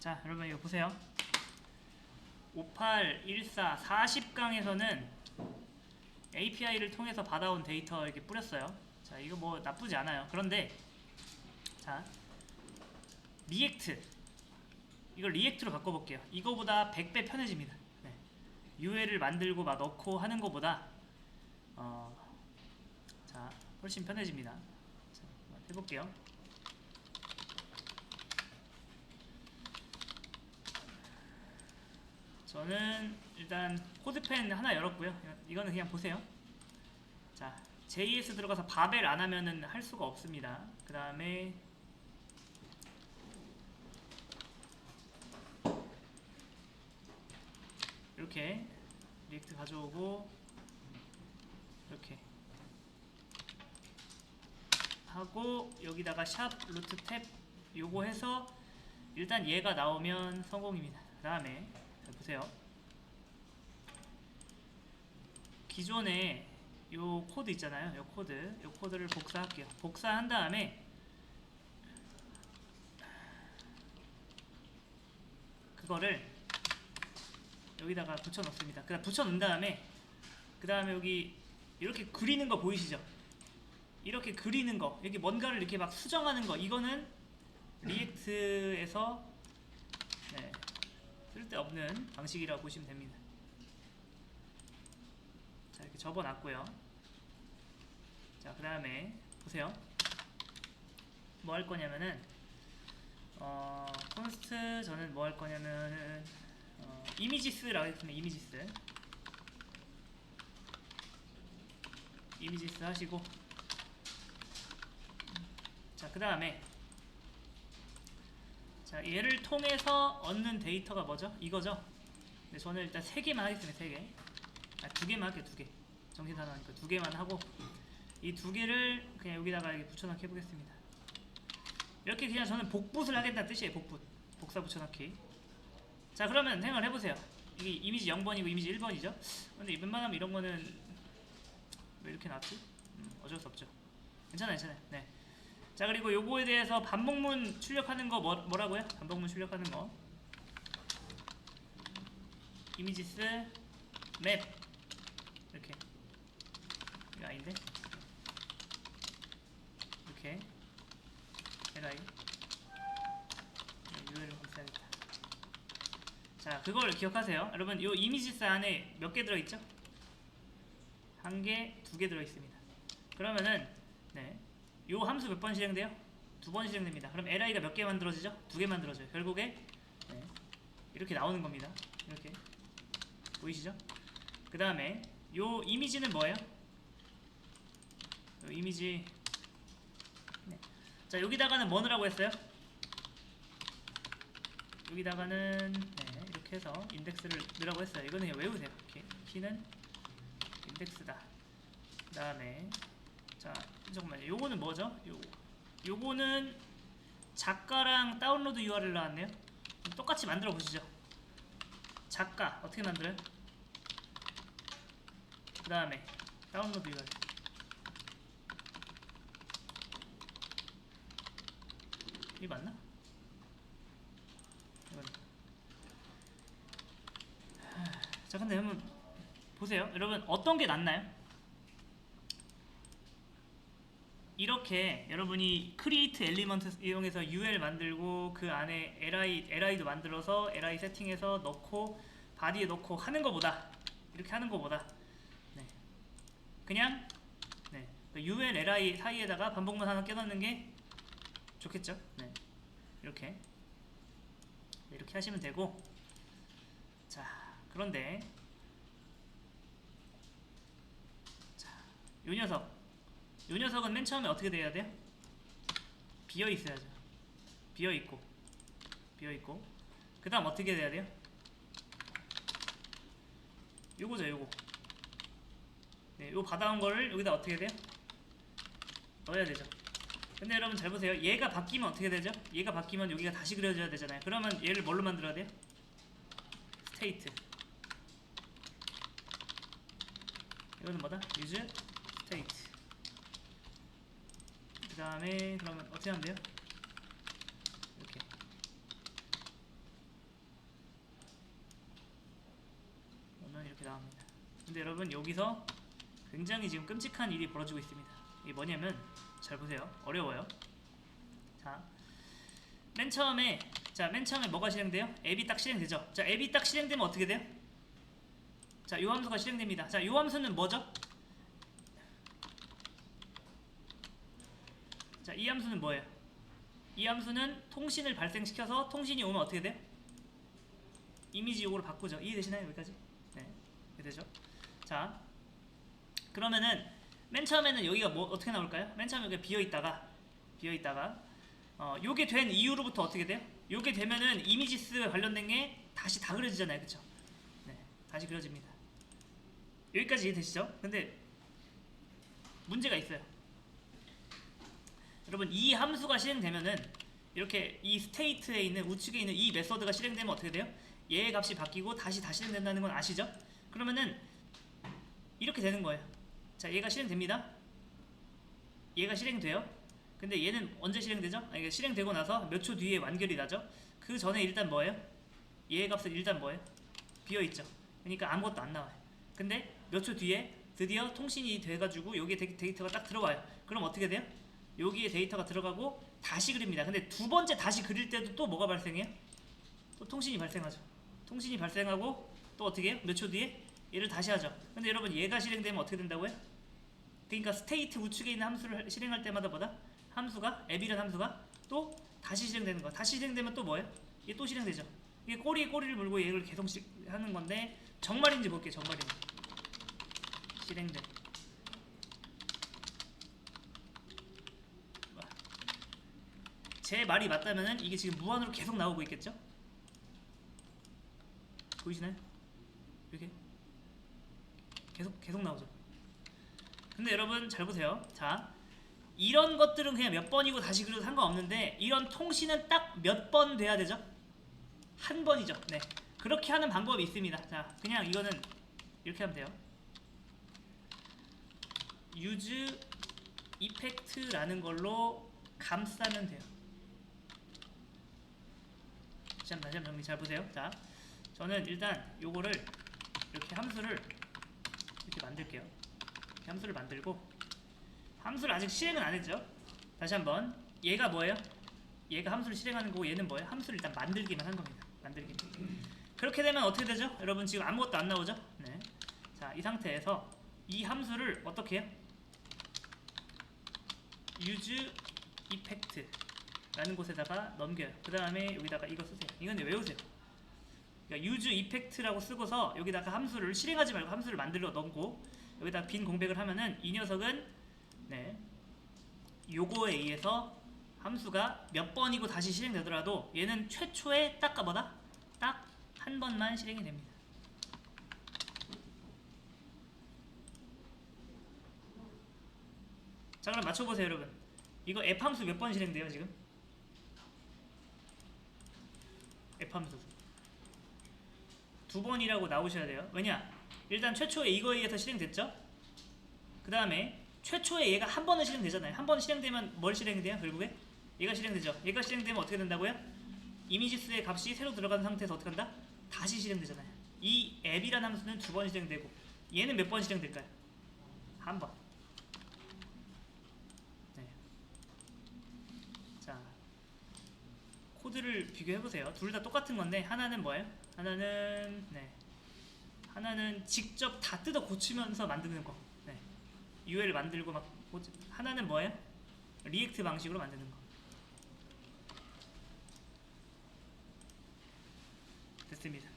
자 여러분 이거 보세요. 5814 40강에서는 API를 통해서 받아온 데이터 이렇게 뿌렸어요. 자 이거 뭐 나쁘지 않아요. 그런데 자 리액트. 이걸 리액트로 바꿔볼게요. 이거보다 100배 편해집니다. 네. UL을 만들고 막 넣고 하는 것보다 어, 자 훨씬 편해집니다. 자, 해볼게요 저는 일단 코드펜 하나 열었고요. 이거는 그냥 보세요. 자, JS 들어가서 바벨 안 하면은 할 수가 없습니다. 그 다음에 이렇게 리액트 가져오고 이렇게 하고 여기다가 샵 루트 탭 요거 해서 일단 얘가 나오면 성공입니다. 그 다음에 자, 보세요. 기존에 요 코드 있잖아요. 요 코드, 요 코드를 복사할게요. 복사한 다음에 그거를 여기다가 붙여 넣습니다. 그다음 붙여 넣은 다음에 그 다음에 여기 이렇게 그리는 거 보이시죠? 이렇게 그리는 거 여기 뭔가를 이렇게 막 수정하는 거 이거는 리액트에서 네, 쓸데없는 방식이라고 보시면 됩니다. 자 이렇게 접어놨고요. 자 그 다음에 보세요. 뭐 할 거냐면은 어 콘스트 저는 뭐 할 거냐면은 어, 이미지스라고 했습니다. 이미지스 이미지스 하시고 자 그 다음에 자 얘를 통해서 얻는 데이터가 뭐죠? 이거죠? 근데 저는 일단 세 개만 하겠습니다. 세 개. 아, 두 개만 할게요. 두 개. 정신 사나우니까 두 개만 하고 이 두 개를 그냥 여기다가 이렇게 붙여넣기 해보겠습니다. 이렇게 그냥 저는 복붙을 하겠다는 뜻이에요. 복붙. 복사 붙여넣기. 자 그러면 생각을 해보세요. 이게 이미지 0번이고 이미지 1번이죠? 근데 웬만하면 이런 거는 왜 이렇게 나왔지? 음, 어쩔 수 없죠. 괜찮아요, 괜찮아요. 네. 자 그리고 요거에 대해서 반복문 출력하는 거 뭐, 뭐라고요? 반복문 출력하는 거. 이미지스 맵. 이렇게. 이거 아닌데? 이렇게. li URL 검사하겠다. 자 그걸 기억하세요. 여러분 요 이미지스 안에 몇 개 들어있죠? 한 개, 두 개 들어있습니다. 그러면은 네. 요 함수 몇 번 실행돼요? 두 번 실행됩니다. 그럼 li가 몇 개 만들어지죠? 두 개 만들어져요. 결국에 네. 이렇게 나오는 겁니다. 이렇게 보이시죠? 그 다음에 요 이미지는 뭐예요? 요 이미지 네. 자 여기다가는 뭐 넣으라고 했어요? 여기다가는 네, 이렇게 해서 인덱스를 넣으라고 했어요. 이거는 외우세요. 이렇게 키는 인덱스다. 그 다음에 자 잠깐만요. 요거는 뭐죠? 요 요거는 작가랑 다운로드 URL 나왔네요. 똑같이 만들어 보시죠. 작가 어떻게 만들어요? 그 다음에 다운로드 URL. 이 맞나? 이건. 하, 자 근데 한번 보세요. 여러분 어떤 게 낫나요? 이렇게 여러분이 create element 이용해서 UL 만들고 그 안에 li li도 만들어서 li 세팅해서 넣고 바디에 넣고 하는 것보다 이렇게 하는 것보다 네. 그냥 네. 그 UL li 사이에다가 반복문 하나 껴넣는 게 좋겠죠. 네. 이렇게 네, 이렇게 하시면 되고 자 그런데 자, 요 녀석 요 녀석은 맨 처음에 어떻게 돼야 돼요? 비어 있어야죠. 비어 있고, 비어 있고. 그 다음 어떻게 돼야 돼요? 요거죠, 요거. 네, 요 받아온 거를 여기다 어떻게 돼요? 넣어야 되죠. 근데 여러분 잘 보세요. 얘가 바뀌면 어떻게 되죠? 얘가 바뀌면 여기가 다시 그려져야 되잖아요. 그러면 얘를 뭘로 만들어야 돼요? 스테이트. 이거는 뭐다? state. 그 다음에 그러면 어떻게 하면 돼요? 나옵니다 근데 여러분 여기서 굉장히 지금 끔찍한 일이 벌어지고 있습니다 이게 뭐냐면 잘 보세요 어려워요 자맨 처음에 자맨 처음에 뭐가 실행돼요? 앱이 딱 실행되죠 자 앱이 딱 실행되면 어떻게 돼요? 자요 함수가 실행됩니다 자요 함수는 뭐죠? 이 함수는 뭐예요? 이 함수는 통신을 발생시켜서 통신이 오면 어떻게 돼요? 이미지 요구로 바꾸죠. 이해되시나요? 여기까지? 네. 이해되죠? 자, 그러면은 맨 처음에는 여기가 뭐 어떻게 나올까요? 맨 처음에 여기 비어 있다가 비어 있다가 어, 요게 된 이후로부터 어떻게 돼요? 요게 되면은 이미지스 관련된 게 다시 다 그려지잖아요. 그쵸? 네. 다시 그려집니다. 여기까지 이해되시죠? 근데 문제가 있어요. 여러분 이 함수가 실행되면은 이렇게 이 스테이트에 있는 우측에 있는 이 메서드가 실행되면 어떻게 돼요? 얘의 값이 바뀌고 다시 다 실행된다는 건 아시죠? 그러면은 이렇게 되는 거예요. 자, 얘가 실행됩니다. 얘가 실행돼요. 근데 얘는 언제 실행되죠? 아, 이게 실행되고 나서 몇 초 뒤에 완결이 나죠. 그 전에 일단 뭐예요? 얘의 값은 일단 뭐예요? 비어 있죠. 그러니까 아무것도 안 나와요. 근데 몇 초 뒤에 드디어 통신이 돼가지고 여기에 데이- 데이터가 딱 들어와요. 그럼 어떻게 돼요? 여기에 데이터가 들어가고 다시 그립니다. 근데 두 번째 다시 그릴 때도 또 뭐가 발생해요? 또 통신이 발생하죠. 통신이 발생하고 또 어떻게 해요? 몇 초 뒤에 얘를 다시 하죠. 근데 여러분 얘가 실행되면 어떻게 된다고요? 그러니까 스테이트 우측에 있는 함수를 실행할 때마다 뭐다? 함수가 앱이라는 함수가 또 다시 실행되는 거야. 다시 실행되면 또 뭐예요? 이게 또 실행되죠. 이게 꼬리에 꼬리를 물고 얘를 계속 시- 하는 건데 정말인지 볼게요. 정말인지. 실행돼. 제 말이 맞다면은 이게 지금 무한으로 계속 나오고 있겠죠? 보이시나요? 이렇게 계속 계속 나오죠. 근데 여러분 잘 보세요. 자, 이런 것들은 그냥 몇 번이고 다시 그려도 상관없는데 이런 통신은 딱 몇 번 돼야 되죠? 한 번이죠. 네. 그렇게 하는 방법이 있습니다. 자, 그냥 이거는 이렇게 하면 돼요. use effect라는 걸로 감싸면 돼요. 다시 한번 다시 한번 정리 잘 보세요. 자, 저는 일단 요거를 이렇게 함수를 이렇게 만들게요. 이렇게 함수를 만들고 함수를 아직 실행은 안 했죠. 다시 한번 얘가 뭐예요? 얘가 함수를 실행하는 거고 얘는 뭐예요? 함수를 일단 만들기만 한 겁니다. 만들기. 그렇게 되면 어떻게 되죠? 여러분 지금 아무것도 안 나오죠? 네. 자, 이 상태에서 이 함수를 어떻게 해요? use effect 라는 곳에다가 넘겨요. 그 다음에 여기다가 이거 쓰세요. 이건 외우세요. 그러니까 use effect라고 쓰고서 여기다가 함수를 실행하지 말고 함수를 만들어 넣고 여기다 빈 공백을 하면은 이 녀석은 네 요거에 의해서 함수가 몇 번이고 다시 실행되더라도 얘는 최초에 딱 뭐다? 딱 한 번만 실행이 됩니다. 자 그럼 맞춰보세요 여러분. 이거 f 함수 몇 번 실행돼요 지금? F 함수 두 번이라고 나오셔야 돼요. 왜냐? 일단 최초에 이거에 의해서 실행됐죠? 그 다음에 최초에 얘가 한 번은 실행되잖아요. 한 번 실행되면 뭘 실행돼요? 결국에? 얘가 실행되죠. 얘가 실행되면 어떻게 된다고요? 이미지스의 값이 새로 들어간 상태에서 어떻게 한다? 다시 실행되잖아요. 이 앱이라는 함수는 두 번 실행되고 얘는 몇 번 실행될까요? 한 번. 네. 자, 코드를 비교해 보세요. 둘 다 똑같은 건데 하나는 뭐예요? 하나는 네. 하나는 직접 다 뜯어 고치면서 만드는 거. 네. UL 만들고 막 고치. 하나는 뭐예요? 리액트 방식으로 만드는 거. 됐습니다.